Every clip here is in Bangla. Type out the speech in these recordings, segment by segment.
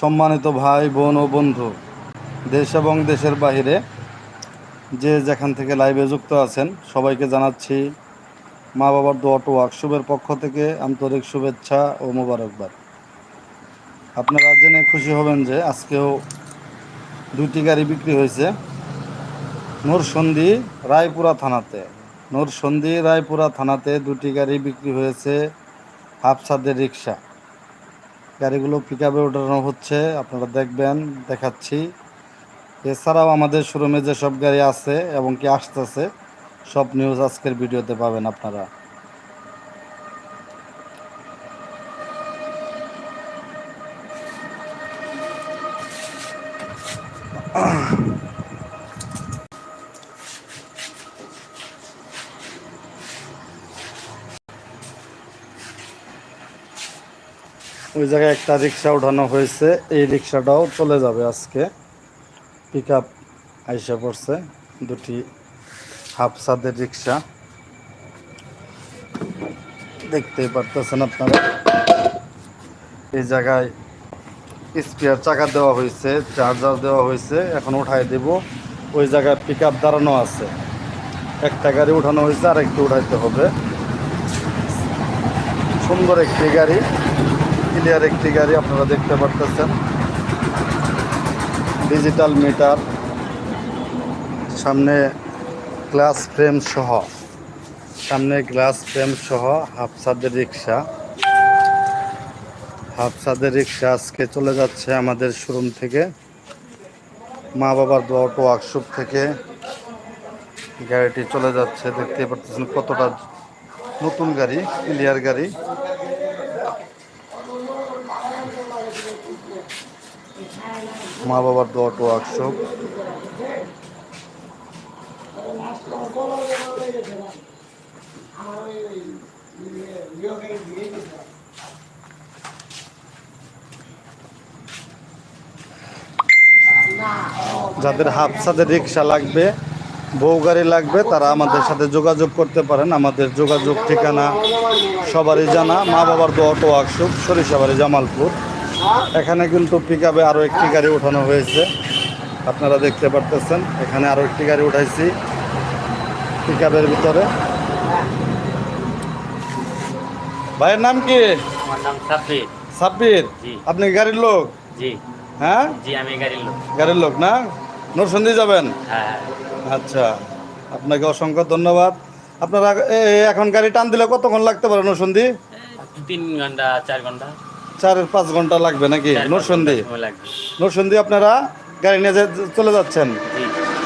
সম্মানিত ভাই, বোন ও বন্ধু, দেশ এবং দেশের বাইরে যে যেখান থেকে লাইভে যুক্ত আছেন, সবাইকে জানাচ্ছি মা বাবার দোয়াটো ওয়ার্কশপের পক্ষ থেকে আন্তরিক শুভেচ্ছা ও মোবারকবাদ। আপনারা জেনে খুশি হবেন যে আজকেও দুটি গাড়ি বিক্রি হয়েছে নূরসন্দি রায়পুরা থানাতে। নূরসন্দি রায়পুরা থানাতে দুটি গাড়ি বিক্রি হয়েছে হাফসাদের রিক্সা গাড়িগুলো পিক আপে ওঠানো হচ্ছে, আপনারা দেখবেন, দেখাচ্ছি। এছাড়াও আমাদের শোরুমে যেসব গাড়ি আছে এবং কি আসতেছে, সব নিউজ আজকের ভিডিওতে পাবেন আপনারা। ওই জায়গায় একটা রিক্সা উঠানো হয়েছে। এই রিক্সাটাও চলে যাবে আজকে। পিক আপ আইসা পড়ছে, দুটি হাফ সাদের রিক্সা। দেখতেই পারতেছেন আপনারা। এই জায়গায় স্পিয়ার চাকা দেওয়া হয়েছে চার্জার দেওয়া হয়েছে, এখন উঠাই দেব। ওই জায়গায় পিক আপ দাঁড়ানো আছে। একটা গাড়ি উঠানো হয়েছে আর একটু উঠাইতে হবে। সুন্দর একটি গাড়ি। ক্লিয়ার একটি গাড়ি আপনারা দেখতে পারতেছেন। ডিজিটাল মিটার সামনে গ্লাস ফ্রেম সহ, সামনে গ্লাস ফ্রেম সহ হাফসাদের রিক্সা। হাফসাদের রিক্সা আজকে চলে যাচ্ছে আমাদের শোরুম থেকে মা বাবার অটো ওয়ার্কশপ থেকে। গাড়িটি চলে যাচ্ছে দেখতে পারতেছেন কতটা নতুন গাড়ি ক্লিয়ার গাড়ি। মা বাবার অটো ওয়ার্কশপ যাদের হাফসাদের রিক্সা লাগবে, বউ গাড়ি লাগবে, তারা আমাদের সাথে যোগাযোগ করতে পারেন। আমাদের যোগাযোগ ঠিকানা সবারই জানা। মা বাবার দো অটো ওয়ার্কশপ সরিষাবাড়ি জামালপুর। এখানে কিন্তু পিক আপে আরও একটি গাড়ি উঠানো হয়েছে। আপনারা দেখতে পারতেছেন এখানে আরও একটি গাড়ি উঠাইছি পিক আপের ভিতরে। ভাইয়ের নাম কি? সাব্বির। আপনি গাড়ির লোক? হ্যাঁ? গাড়ির লোক। না? নরসন্দি যাবেন? হ্যাঁ আচ্ছা আপনাকে অসংখ্য ধন্যবাদ। আপনারা এখন গাড়ি টান দিলে কতক্ষণ লাগতে পারে নরসন্দি তিন ঘণ্টা চার ঘণ্টা। চার পাঁচ ঘণ্টা লাগবে নাকি? নরসন্দি নরসন্দি আপনারা গাড়ি নিয়ে চলে যাচ্ছেন?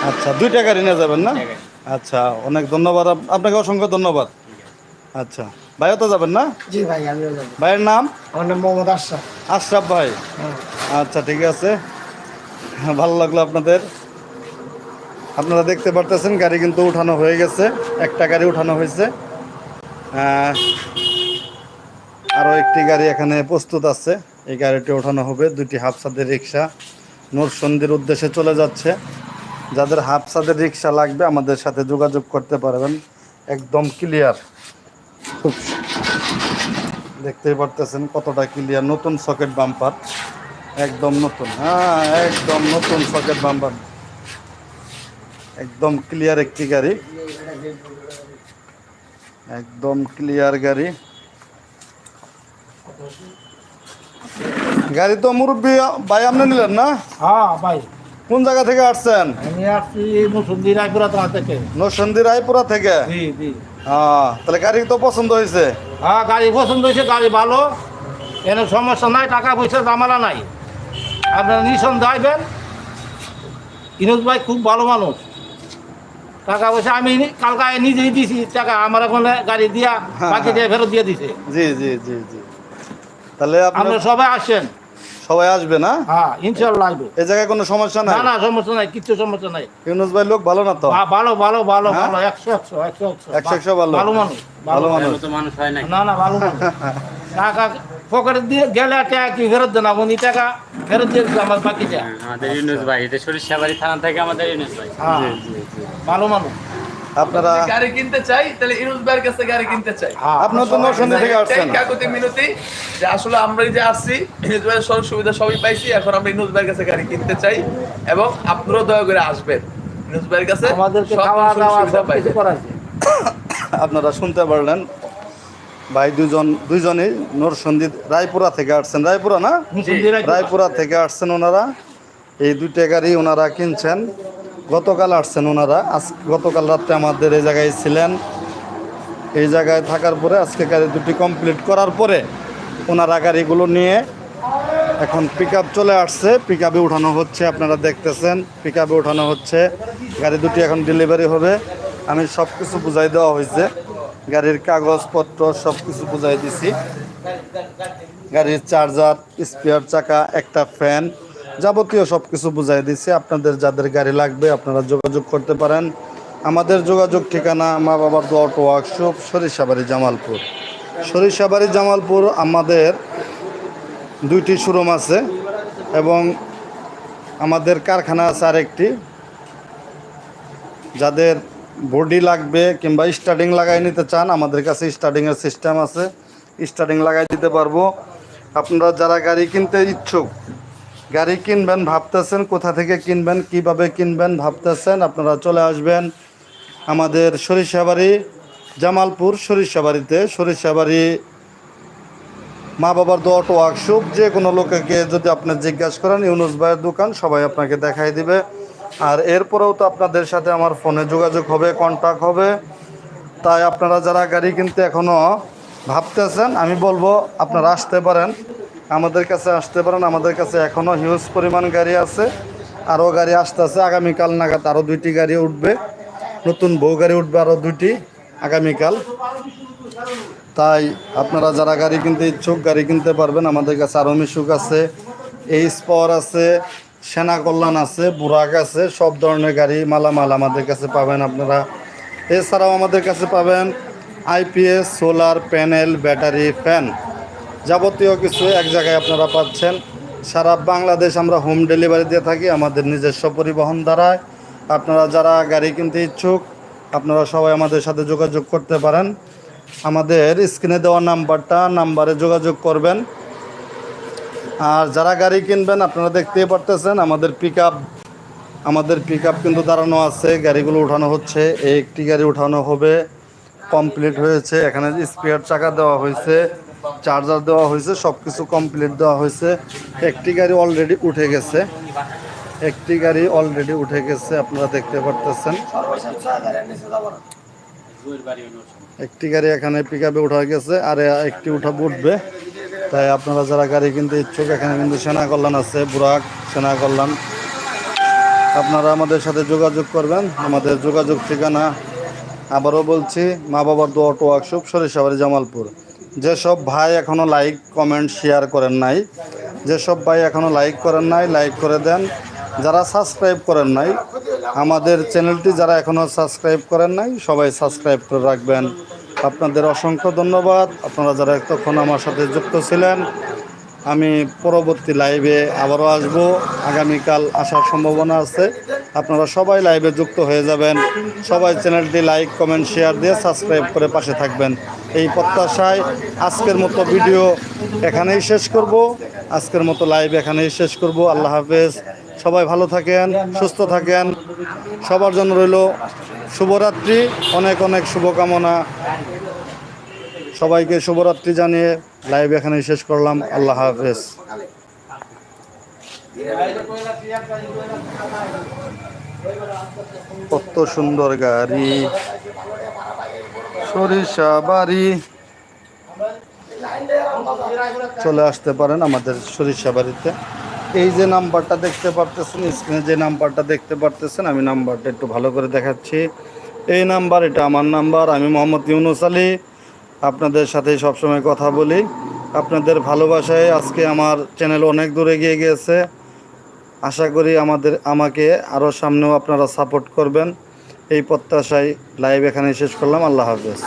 আচ্ছা দুইটা গাড়ি নিয়ে যাবেন না? আচ্ছা অনেক ধন্যবাদ। আপ- আপনাকে অসংখ্য ধন্যবাদ। আচ্ছা ভাইও তো যাবেন না? জি ভাই আমিও যাব। ভাইয়ের নাম? আমার নাম মোহাম্মদ আশরাফ। আশরাফ ভাই। হ্যাঁ। আচ্ছা ঠিক আছে। ভালো লাগল আপনাদের। আপনারা দেখতে পারতেছেন গাড়ি কিন্তু উঠানো হয়ে গেছে। একটা গাড়ি উঠানো হয়েছে। একটি গাড়ি এখানে প্রস্তুত আছে। এই গাড়িটি ওঠানো হবে দুটি হাফসাদের রিক্সা নূরসন্দির উদ্দেশ্যে চলে যাচ্ছে। যাদের হাফসাদের রিক্সা লাগবে আমাদের সাথে যোগাযোগ করতে পারবেন। একদম ক্লিয়ার। খুব দেখতেই পারতেছেন কতটা ক্লিয়ার। নতুন সকেট বাম্পার। একদম নতুন। হ্যাঁ একদম নতুন সকেট বাম্পার। একদম ক্লিয়ার একটি গাড়ি। একদম ক্লিয়ার গাড়ি। গাড়ি তো মুরব্বী ভাই আপনি নিলেন না? হ্যাঁ ভাই। কোন জায়গা থেকে আসছেন? আমি আসছি মুসুন্দি রায়পুরা থেকে। নরসন্দি রায়পুরা থেকে? জি জি। হ্যাঁ তাহলে গাড়ি তো পছন্দ হয়েছে। হ্যাঁ গাড়ি পছন্দ হয়েছে গাড়ি ভালো। এনে সমস্যা নাই টাকা পয়সা জামালা নাই। আপনারা নিঃসন্দেহ আইবেন। ইনুজ ভাই খুব ভালো মানুষ। টাকা পয়সা আমি কালকে নিজেই দিছি টাকা আমার এখন গাড়ি দিয়া বাকি দিয়ে ফেরত দিয়ে দিছে। জি জি জি জি। তাহলে আপনারা সবাই আসেন। সবাই আসবে না? হ্যাঁ ইনশাল্লাহ আসবে। এই জায়গায় কোনো সমস্যা নাই? না না সমস্যা নাই কিচ্ছু সমস্যা নাই। ইউনুস ভাই লোক ভালো না তো? হ্যাঁ, ভালো ভালো ভালো হ্যাঁ? ভালো একশো একশো একশো একশো একশো একশো ভালো। ভালো মানুষ ভালো মানুষ। মতো মানুষ হয় নাই। না না ভালো মানুষ। টাকা পকেটে দিয়ে গেলে টাকা কি ফেরত দেন? উনি টাকা ফেরত দিয়ে দিচ্ছে আমার বাকিটা। হ্যাঁ, আমাদের ইউনুস ভাই এটা সরিষাবাড়ি থানা থেকে আমাদের ইউনুস ভাই। হ্যাঁ ভালো মানুষ। আপনারা গাড়ি কিনতে চাই তাহলে ইনুস ভাইয়ের কাছে গাড়ি কিনতে চাই। হ্যাঁ, আপনার তো নরসিংদী থেকে আসছেন। কাকুতি মিনতি যে আসলে আমরা যে আসছি ইনুস ভাইয়ের সব সুবিধা সবই পাইছি এখন আমরা ইনুস ভাইয়ের কাছে গাড়ি কিনতে চাই এবং আপনারাও দয়া করে আসবেন। ইনুস ভাইয়ের কাছে আমাদেরকে খাওয়া দাওয়া সব কিছু আপনারা শুনতে পারলেন ভাই দুজন দুইজনই নরসন্দী রায়পুরা থেকে আসছেন। রায়পুরা না? রায়পুরা থেকে আসছেন ওনারা। এই দুইটা গাড়ি ওনারা কিনছেন। গতকাল আসছেন ওনারা। আজ গতকাল রাত্রে আমাদের এই জায়গায় ছিলেন। এই জায়গায় থাকার পরে আজকে গাড়ি দুটি কমপ্লিট করার পরে ওনারা গাড়িগুলো নিয়ে এখন পিক চলে আসছে। পিক আপে উঠানো হচ্ছে, আপনারা দেখতেছেন। পিক আপে উঠানো হচ্ছে। গাড়ি দুটি এখন ডেলিভারি হবে। আমি সব কিছু বুঝাই দেওয়া হয়েছে। গাড়ির কাগজপত্র সব কিছু বুঝাই দিছি। গাড়ির চার্জার স্পেয়ার চাকা, একটা ফ্যান যাবতীয় সব কিছু বুঝাই দিছি। আপনাদের যাদের গাড়ি লাগবে আপনারা যোগাযোগ করতে পারেন। আমাদের যোগাযোগ ঠিকানা মা বাবার দোয়াটো ওয়ার্কশপ, সরিষাবাড়ি জামালপুর। সরিষাবাড়ি জামালপুর আমাদের দুইটি শোরুম আছে এবং আমাদের কারখানা আছে আরেকটি। যাদের বডি লাগবে কিংবা স্টার্টিং লাগাই নিতে চান, আমাদের কাছে স্টার্টিংয়ের সিস্টেম আছে। স্টার্টিং লাগাই দিতে পারব। আপনারা যারা গাড়ি কিনতে ইচ্ছুক গাড়ি কিনবেন, ভাবতেছেন কোথা থেকে কিনবেন, কীভাবে কিনবেন, ভাবতেছেন, আপনারা চলে আসবেন আমাদের সরিষাবাড়ি, জামালপুর সরিষাবাড়িতে। সরিষাবাড়ি মা বাবার দোয়াট ওয়ার্কশপ, যে কোনো লোককে যদি আপনি জিজ্ঞাসা করেন, ইউনুস ভাইয়ের দোকান, সবাই আপনাকে দেখাই দিবে। আর এরপরেও তো আপনাদের সাথে আমার ফোনে যোগাযোগ হবে কন্ট্যাক্ট হবে। তাই আপনারা যারা গাড়ি কিনতে এখনও ভাবতেছেন, আমি বলব আপনারা আসতে পারেন। আমাদের কাছে আসতে পারেন, আমাদের কাছে এখনও হিউজ পরিমাণ গাড়ি আছে, আরও গাড়ি আসতে আসতেছে, আগামীকাল নাগাদ আরও দুইটি গাড়ি উঠবে, নতুন বউ গাড়ি উঠবে আরও দুইটি আগামীকাল। তাই আপনারা যারা গাড়ি কিনতে ইচ্ছুক, গাড়ি কিনতে পারবেন, আমাদের কাছে আরও মিশুক আছে এইচ পাওয়ার আছে, সেনা কল্যাণ আছে, বুরাক আছে, সব ধরনের গাড়ি, মালামাল আমাদের কাছে পাবেন আপনারা। এছাড়াও আমাদের কাছে পাবেন IPS, solar panel, battery, fan. যাবতীয় কিছু এক জায়গায় আপনারা পাচ্ছেন। সারা বাংলাদেশ আমরা হোম ডেলিভারি দিয়ে থাকি, আমাদের নিজস্ব পরিবহন দ্বারায়। আপনারা যারা গাড়ি কিনতে ইচ্ছুক, আপনারা সবাই আমাদের সাথে যোগাযোগ করতে পারেন। আমাদের স্ক্রিনে দেওয়া নাম্বারটা, নাম্বারে যোগাযোগ করবেন। আর যারা গাড়ি কিনবেন, আপনারা দেখতেই পারতেছেন, আমাদের পিক আমাদের পিক কিন্তু দাঁড়ানো আছে। গাড়িগুলো উঠানো হচ্ছে, একটি গাড়ি উঠানো হবে কমপ্লিট হয়েছে। এখানে স্পেয়ার চাকা দেওয়া হয়েছে। চার্জার দেওয়া হয়েছে সব কিছু কমপ্লিট দেওয়া হয়েছে। একটি গাড়ি অলরেডি উঠে গেছে। একটি গাড়ি অলরেডি উঠে গেছে, আপনারা দেখতে পারতেছেন। একটি গাড়ি এখানে পিক আপে উঠা গেছে, আর একটি উঠা উঠবে। তাই আপনারা যারা গাড়ি কিনতে ইচ্ছুক, এখানে কিন্তু সেনা কল্যাণ আছে, বুরাক সেনা কল্যাণ আপনারা আমাদের সাথে যোগাযোগ করবেন। আমাদের যোগাযোগ ঠিকানা, আবারও বলছি, মা বাবার দোয়া টো ওয়ার্কশপ সরিষাবাড়ি জামালপুর। যেসব ভাই এখনও লাইক কমেন্ট শেয়ার করেন নাই। যেসব ভাই এখনও লাইক করেন নাই লাইক করে দেন। যারা সাবস্ক্রাইব করেন নাই, আমাদের চ্যানেলটি যারা এখনও সাবস্ক্রাইব করেন নাই, সবাই সাবস্ক্রাইব করে রাখবেন। আপনাদের অসংখ্য ধন্যবাদ। আপনারা যারা এতক্ষণ আমার সাথে যুক্ত ছিলেন, আমি পরবর্তী লাইভে আবারও আসব। আগামীকাল আসার সম্ভাবনা আছে। আপনারা সবাই লাইভে যুক্ত হয়ে যাবেন। সবাই চ্যানেলটি লাইক কমেন্ট শেয়ার দিয়ে সাবস্ক্রাইব করে পাশে থাকবেন। এই প্রত্যাশায় আজকের মতো ভিডিও এখানেই শেষ করব। আজকের মতো লাইভ এখানেই শেষ করব। আল্লাহ হাফেজ। সবাই ভালো থাকেন, সুস্থ থাকেন। সবার জন্য রইল শুভরাত্রি। অনেক অনেক শুভকামনা। সবাইকে শুভরাত্রি জানিয়ে লাইভ এখানেই শেষ করলাম। আল্লাহ হাফেজ। কত সুন্দর গাড়ি। সরিষা বাড়ি। চলে আসতে পারেন আমাদের সরিষা বাড়িতে। এই যে নাম্বারটা দেখতে পারতেছেন স্ক্রিনে যে নাম্বারটা দেখতে পারতেছেন, আমি নাম্বারটা একটু ভালো করে দেখাচ্ছি। এই নাম্বার, এটা আমার নাম্বার, আমি মোহাম্মদ ইউনুস আলী। আপনাদের সাথে সবসময় কথা বলি। আপনাদের ভালোবাসায় আজকে আমার চ্যানেল অনেক দূরে এগিয়ে গিয়েছে। আশা করি আমাদের, আমাকে আরও সামনেও আপনারা সাপোর্ট করবেন। এই প্রত্যাশায় লাইভ এখানে শেষ করলাম। আল্লাহ হাফেজ।